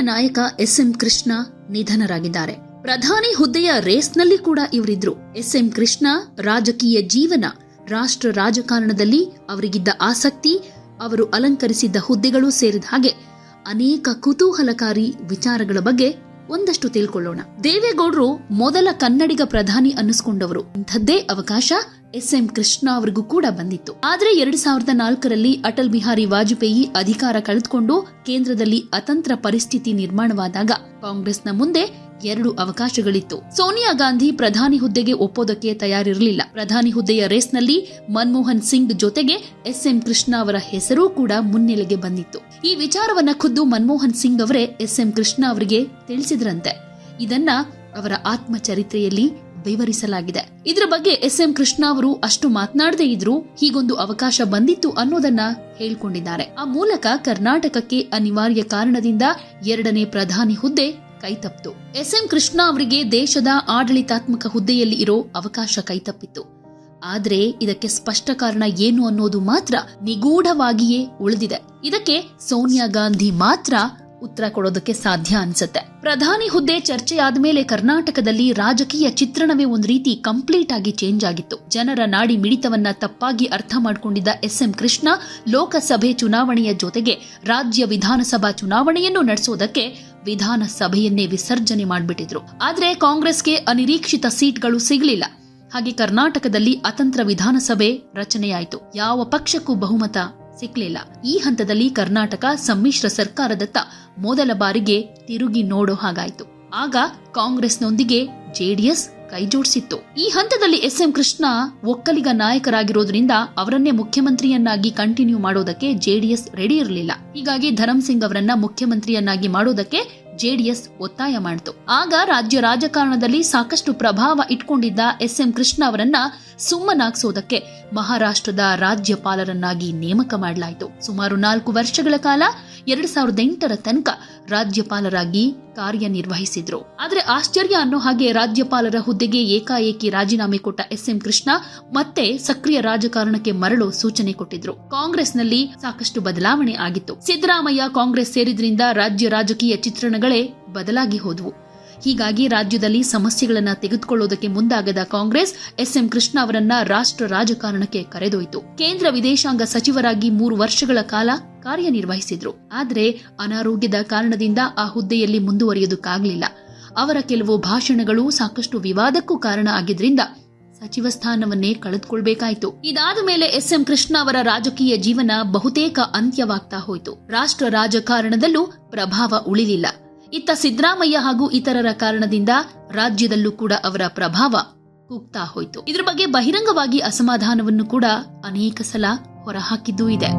ನಾಯಕ S M Krishna ನಿಧನರಾಗಿದ್ದಾರೆ. ಪ್ರಧಾನಿ ಹುದ್ದೆಯ ರೇಸ್ನಲ್ಲಿ ಕೂಡ ಇವರಿದ್ರು. ಎಸ್ ಎಂ ಕೃಷ್ಣ ರಾಜಕೀಯ ಜೀವನ, ರಾಷ್ಟ್ರ ರಾಜಕಾರಣದಲ್ಲಿ ಅವರಿಗಿದ್ದ ಆಸಕ್ತಿ, ಅವರು ಅಲಂಕರಿಸಿದ್ದ ಹುದ್ದೆಗಳು ಸೇರಿದ ಹಾಗೆ ಅನೇಕ ಕುತೂಹಲಕಾರಿ ವಿಚಾರಗಳ ಬಗ್ಗೆ ಒಂದಷ್ಟು ತಿಳ್ಕೊಳ್ಳೋಣ. ದೇವೇಗೌಡರು ಮೊದಲ ಕನ್ನಡಿಗ ಪ್ರಧಾನಿ ಅನ್ನಿಸ್ಕೊಂಡವರು. ಇಂಥದ್ದೇ ಅವಕಾಶ ಎಸ್ ಎಂ ಕೃಷ್ಣ ಅವರಿಗೂ ಕೂಡ ಬಂದಿತ್ತು. ಆದರೆ ಎರಡ್ ಸಾವಿರದ ನಾಲ್ಕರಲ್ಲಿ ಅಟಲ್ ಬಿಹಾರಿ ವಾಜಪೇಯಿ ಅಧಿಕಾರ ಕಳೆದುಕೊಂಡು ಕೇಂದ್ರದಲ್ಲಿ ಅತಂತ್ರ ಪರಿಸ್ಥಿತಿ ನಿರ್ಮಾಣವಾದಾಗ ಕಾಂಗ್ರೆಸ್ನ ಮುಂದೆ ಎರಡು ಅವಕಾಶಗಳಿತ್ತು. ಸೋನಿಯಾ ಗಾಂಧಿ ಪ್ರಧಾನಿ ಹುದ್ದೆಗೆ ಒಪ್ಪೋದಕ್ಕೆ ತಯಾರಿರಲಿಲ್ಲ. ಪ್ರಧಾನಿ ಹುದ್ದೆಯ ರೇಸ್ನಲ್ಲಿ ಮನಮೋಹನ್ ಸಿಂಗ್ ಜೊತೆಗೆ ಎಸ್ ಎಂ ಕೃಷ್ಣ ಅವರ ಹೆಸರೂ ಕೂಡ ಮುನ್ನೆಲೆಗೆ ಬಂದಿತ್ತು. ಈ ವಿಚಾರವನ್ನ ಖುದ್ದು ಮನಮೋಹನ್ ಸಿಂಗ್ ಅವರೇ ಎಸ್ ಎಂ ಕೃಷ್ಣ ಅವರಿಗೆ ತಿಳಿಸಿದ್ರಂತೆ. ಇದನ್ನ ಅವರ ಆತ್ಮಚರಿತ್ರೆಯಲ್ಲಿ ವಿವರಿಸಲಾಗಿದೆ. ಇದರ ಬಗ್ಗೆ ಎಸ್ ಎಂ ಕೃಷ್ಣ ಅವರು ಅಷ್ಟು ಮಾತನಾಡದೇ ಇದ್ರು ಹೀಗೊಂದು ಅವಕಾಶ ಬಂದಿತ್ತು ಅನ್ನೋದನ್ನ ಹೇಳ್ಕೊಂಡಿದ್ದಾರೆ. ಆ ಮೂಲಕ ಕರ್ನಾಟಕಕ್ಕೆ ಅನಿವಾರ್ಯ ಕಾರಣದಿಂದ ಎರಡನೇ ಪ್ರಧಾನಿ ಹುದ್ದೆ ಕೈತಪ್ಪಿತು. ಎಸ್ ಎಂ ಕೃಷ್ಣ ಅವರಿಗೆ ದೇಶದ ಆಡಳಿತಾತ್ಮಕ ಹುದ್ದೆಯಲ್ಲಿ ಇರೋ ಅವಕಾಶ ಕೈತಪ್ಪಿತ್ತು. ಆದ್ರೆ ಇದಕ್ಕೆ ಸ್ಪಷ್ಟ ಕಾರಣ ಏನು ಅನ್ನೋದು ಮಾತ್ರ ನಿಗೂಢವಾಗಿಯೇ ಉಳಿದಿದೆ. ಇದಕ್ಕೆ ಸೋನಿಯಾ ಗಾಂಧಿ ಮಾತ್ರ ಉತ್ತರ ಕೊಡೋದಕ್ಕೆ ಸಾಧ್ಯ ಅನ್ಸುತ್ತೆ. ಪ್ರಧಾನಿ ಹುದ್ದೆ ಚರ್ಚೆಯಾದ ಮೇಲೆ ಕರ್ನಾಟಕದಲ್ಲಿ ರಾಜಕೀಯ ಚಿತ್ರಣವೇ ಒಂದು ರೀತಿ ಕಂಪ್ಲೀಟ್ ಆಗಿ ಚೇಂಜ್ ಆಗಿತ್ತು. ಜನರ ನಾಡಿ ಮಿಡಿತವನ್ನ ತಪ್ಪಾಗಿ ಅರ್ಥ ಮಾಡಿಕೊಂಡಿದ್ದ ಎಸ್ ಎಂ ಕೃಷ್ಣ ಲೋಕಸಭೆ ಚುನಾವಣೆಯ ಜೊತೆಗೆ ರಾಜ್ಯ ವಿಧಾನಸಭಾ ಚುನಾವಣೆಯನ್ನು ನಡೆಸೋದಕ್ಕೆ ವಿಧಾನಸಭೆಯನ್ನೇ ವಿಸರ್ಜನೆ ಮಾಡಿಬಿಟ್ಟಿದ್ರು. ಆದ್ರೆ ಕಾಂಗ್ರೆಸ್ಗೆ ಅನಿರೀಕ್ಷಿತ ಸೀಟ್ಗಳು ಸಿಗಲಿಲ್ಲ. ಹಾಗೆ ಕರ್ನಾಟಕದಲ್ಲಿ ಅತಂತ್ರ ವಿಧಾನಸಭೆ ರಚನೆಯಾಯಿತು. ಯಾವ ಪಕ್ಷಕ್ಕೂ ಬಹುಮತ ಸಿಕ್ಲಿಲ್ಲ. ಈ ಹಂತದಲ್ಲಿ ಕರ್ನಾಟಕ ಸಮ್ಮಿಶ್ರ ಸರ್ಕಾರದತ್ತ ಮೊದಲ ಬಾರಿಗೆ ತಿರುಗಿ ನೋಡೋ ಹಾಗಾಯ್ತು. ಆಗ ಕಾಂಗ್ರೆಸ್ನೊಂದಿಗೆ ಜೆಡಿಎಸ್ ಕೈಜೋಡಿಸಿತ್ತು. ಈ ಹಂತದಲ್ಲಿ ಎಸ್ ಎಂ ಕೃಷ್ಣ ಒಕ್ಕಲಿಗ ನಾಯಕರಾಗಿರೋದ್ರಿಂದ ಅವರನ್ನೇ ಮುಖ್ಯಮಂತ್ರಿಯನ್ನಾಗಿ ಕಂಟಿನ್ಯೂ ಮಾಡೋದಕ್ಕೆ ಜೆಡಿಎಸ್ ರೆಡಿ ಇರಲಿಲ್ಲ. ಹೀಗಾಗಿ ಧರಂ ಸಿಂಗ್ ಅವರನ್ನ ಮುಖ್ಯಮಂತ್ರಿಯನ್ನಾಗಿ ಮಾಡೋದಕ್ಕೆ ಜೆಡಿಎಸ್ ಒತ್ತಾಯ ಮಾಡಿತು. ಆಗ ರಾಜ್ಯ ರಾಜಕಾರಣದಲ್ಲಿ ಸಾಕಷ್ಟು ಪ್ರಭಾವ ಇಟ್ಕೊಂಡಿದ್ದ ಎಸ್ ಎಂ ಕೃಷ್ಣ ಅವರನ್ನ ಸುಮ್ಮನಾಗ್ಸೋದಕ್ಕೆ ಮಹಾರಾಷ್ಟ್ರದ ರಾಜ್ಯಪಾಲರನ್ನಾಗಿ ನೇಮಕ ಮಾಡಲಾಯಿತು. ಸುಮಾರು ನಾಲ್ಕು ವರ್ಷಗಳ ಕಾಲ, ಎರಡ್ ಸಾವಿರದ ಎಂಟರ ತನಕ ರಾಜ್ಯಪಾಲರಾಗಿ ಕಾರ್ಯನಿರ್ವಹಿಸಿದ್ರು. ಆದರೆ ಆಶ್ಚರ್ಯ ಅನ್ನೋ ಹಾಗೆ ರಾಜ್ಯಪಾಲರ ಹುದ್ದೆಗೆ ಏಕಾಏಕಿ ರಾಜೀನಾಮೆ ಕೊಟ್ಟ ಎಸ್ ಎಂ ಕೃಷ್ಣ ಮತ್ತೆ ಸಕ್ರಿಯ ರಾಜಕಾರಣಕ್ಕೆ ಮರಳು ಸೂಚನೆ ಕೊಟ್ಟಿದ್ರು. ಕಾಂಗ್ರೆಸ್ನಲ್ಲಿ ಸಾಕಷ್ಟು ಬದಲಾವಣೆ ಆಗಿತ್ತು. ಸಿದ್ದರಾಮಯ್ಯ ಕಾಂಗ್ರೆಸ್ ಸೇರಿದ್ರಿಂದ ರಾಜ್ಯ ರಾಜಕೀಯ ಚಿತ್ರಣಗಳೇ ಬದಲಾಗಿ ಹೋದವು. ಹೀಗಾಗಿ ರಾಜ್ಯದಲ್ಲಿ ಸಮಸ್ಯೆಗಳನ್ನ ತೆಗೆದುಕೊಳ್ಳೋದಕ್ಕೆ ಮುಂದಾಗದ ಕಾಂಗ್ರೆಸ್ ಎಸ್ ಎಂ ಕೃಷ್ಣ ಅವರನ್ನ ರಾಷ್ಟ್ರ ರಾಜಕಾರಣಕ್ಕೆ ಕರೆದೊಯ್ತು. ಕೇಂದ್ರ ವಿದೇಶಾಂಗ ಸಚಿವರಾಗಿ ಮೂರು ವರ್ಷಗಳ ಕಾಲ ಕಾರ್ಯನಿರ್ವಹಿಸಿದ್ರು. ಆದರೆ ಅನಾರೋಗ್ಯದ ಕಾರಣದಿಂದ ಆ ಹುದ್ದೆಯಲ್ಲಿ ಮುಂದುವರಿಯೋದಕ್ಕಾಗಲಿಲ್ಲ ಅವರ ಕೆಲವು ಭಾಷಣಗಳು ಸಾಕಷ್ಟು ವಿವಾದಕ್ಕೂ ಕಾರಣ ಆಗಿದ್ರಿಂದ ಸಚಿವ ಸ್ಥಾನವನ್ನೇ ಕಳೆದುಕೊಳ್ಬೇಕಾಯಿತು. ಇದಾದ ಮೇಲೆ ಎಸ್ ಎಂ ಕೃಷ್ಣ ಅವರ ರಾಜಕೀಯ ಜೀವನ ಬಹುತೇಕ ಅಂತ್ಯವಾಗ್ತಾ ಹೋಯಿತು. ರಾಷ್ಟ್ರ ರಾಜಕಾರಣದಲ್ಲೂ ಪ್ರಭಾವ ಉಳಿಲಿಲ್ಲ. ಇತ್ತ ಸಿದ್ದರಾಮಯ್ಯ ಹಾಗೂ ಇತರರ ಕಾರಣದಿಂದ ರಾಜ್ಯದಲ್ಲೂ ಕೂಡ ಅವರ ಪ್ರಭಾವ ಕುಗ್ತಾ ಹೋಯಿತು. ಇದ್ರ ಬಗ್ಗೆ ಬಹಿರಂಗವಾಗಿ ಅಸಮಾಧಾನವನ್ನು ಕೂಡ ಅನೇಕ ಸಲ ಹೊರಹಾಕಿದ್ದೂ ಇದೆ.